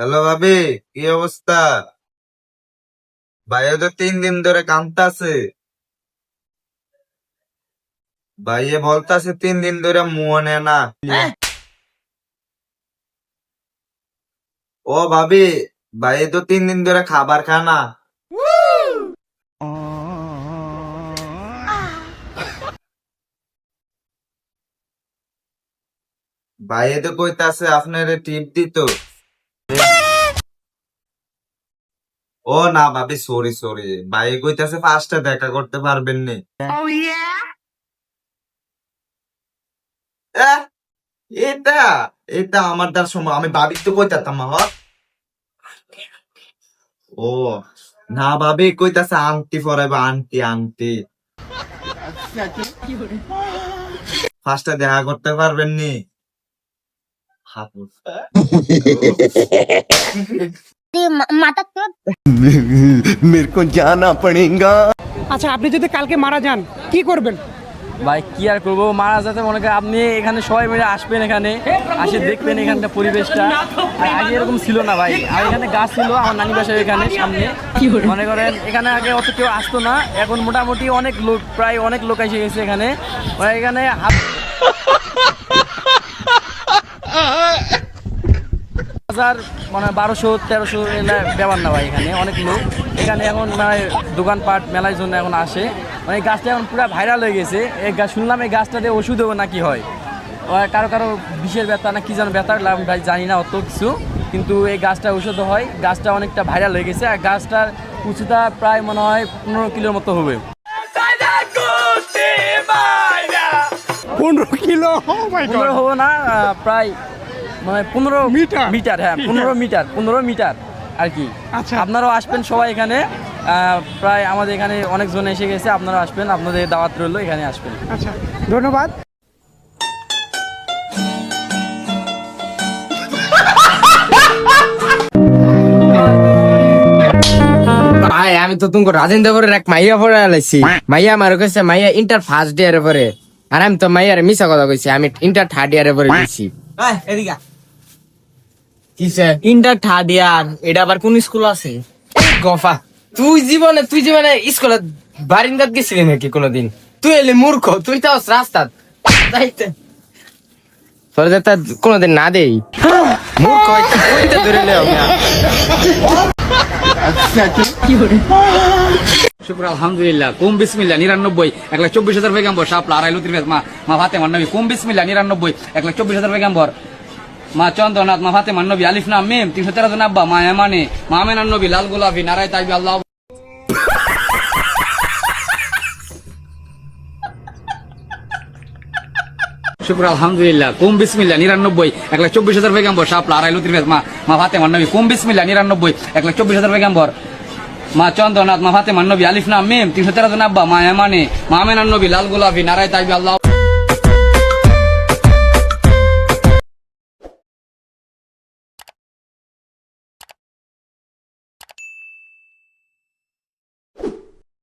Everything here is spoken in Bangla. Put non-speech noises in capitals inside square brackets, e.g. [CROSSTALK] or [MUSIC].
হ্যালো ভাবি কি অবস্থা? ভাইয়া তো তিন দিন ধরে কামতাছে ভাইয়ে বলতাছে তিন দিন ধরে মনে না ও ভাবি ভাইয়ে তো তিন দিন ধরে খাবার খানা ভাইয়ে তো কইতাছে আপনার টিপ দিত। ও না ভাবি সরি সরি ভাই কইতাছে ফার্স্টে দেখা করতে পারবেন নি। এহ, এটা এটা আমার দ্বার সময় আমি ভাবি তো কইতাতাম ও না ভাবি কইতাছে আন্টি ফরাইব আন্টি আন্টি ফার্স্টে দেখা করতে পারবেন নি। [LAUGHS] [LAUGHS] মাথা মেরে জানা পড়েগা আচ্ছা আপনি যদি কালকে মারা যান কি করবেন? ভাই কি আর করব? মারা যাতে মনে করেন আপনি এখানে সবাই মিলে আসবেন এখানে আসে দেখবেন এখানটা পরিবেশটা। আগে এরকম ছিল না ভাই। আর এখানে গাছ ছিল আমার নানি বাসায় এখানে সামনে। মনে করেন এখানে আগে অত কেউ আসতো না। এখন মোটামুটি অনেক লোক প্রায় অনেক লোক এসে গেছে এখানে। এখানে হাজার মানে বারোশো তেরোশো ব্যাপার না ভাই এখানে অনেক লোক। এখানে এখন মানে দোকানপাট মেলার জন্য এখন আসে। মানে এই গাছটা এখন পুরো ভাইরাল হয়ে গেছে। এই গাছ শুনলাম এই গাছটা দিয়ে ওষুধ ওষুধও নাকি হয়। কারও কারও বিষের ব্যথা না কি যেন ব্যথা ভাই জানি না অত কিছু। কিন্তু এই গাছটা ওষুধ হয়। গাছটা অনেকটা ভাইরাল হয়ে গেছে। আর গাছটার উচ্চতা প্রায় মনে হয় পনেরো কিলোর মতো হবে। পনেরো কিলো? মাই পনেরো হব না প্রায় মানে পনেরো মিটার? মিটার হ্যাঁ পনেরো মিটার পনেরো মিটার আর কি। আচ্ছা। আপনারাও আসবেন সবাই এখানে। আহ, প্রায় আমাদের এখানে অনেকজন এসে গেছে আপনারা আসবেন আপনাদের দাওয়াত রইল এখানে আসবেন। আচ্ছা ধন্যবাদ। ভাই আমি তো তুমি রাজেন্দ্রপুরের এক মাইয়া পড়ে আলাইছি। মাইয়া আমার কাছে মাইয়া ইন্টার ফার্স্ট ইয়ারে পরে আর আমি তো মাইয়ার মিশা কথা কইছি আমি ইন্টার থার্ড ইয়ারে পরে গেছি কিসে? ইন্টার থার্ড ইয়ার এটা আবার কোন স্কুল আছে? গফা তুই জীবনে তুই জীবনে স্কুলে বারিন্দাত গেছিলি নাকি কোনোদিন? তুই এলি মূর্খ তুই তো তোর যাতে কোনোদিন না দেই। মূর্খ হইতে ধরে লে শুক্র আলহামদুলিল্লাহ কুম বিসমিল্লা নিরানব্বই এক লাখ চব্বিশ হাজার পেগাম্বর শাপলা আড়াই লতির মা মা ফাতে মান্নবী কুম বিসমিল্লা নিরানব্বই এক লাখ চব্বিশ হাজার পেগাম্বর মা চন্দ্রনাথ, মা ফাতে মান্নবী আলিফ নাম, মেম, তিনশো তেরো জন আব্বা, মা এমানে, মা আমেনান নবী, লাল গোলাপি, নারায় তাইবি, আল্লাহ। আলহামদুলিল্লাহ, কুম বিসমিল্লা নিরানব্বই, এক লাখ চব্বিশ হাজার পেগাম্বর শাপলা, আড়াই লতির মা ফাতে মান্নবী কুম বিসমিল্লা নিরানব্বই, এক লাখ চব্বিশ হাজার পেগাম্বর মা চন্দ্রনাথ, মা ফাতে মান্নবী আলিফ নাম, মেম, তিনশো তেরো জন আব্বা, মা এমানে, মা লাল গোলাপি, নারায় তাইবি, আল্লাহ।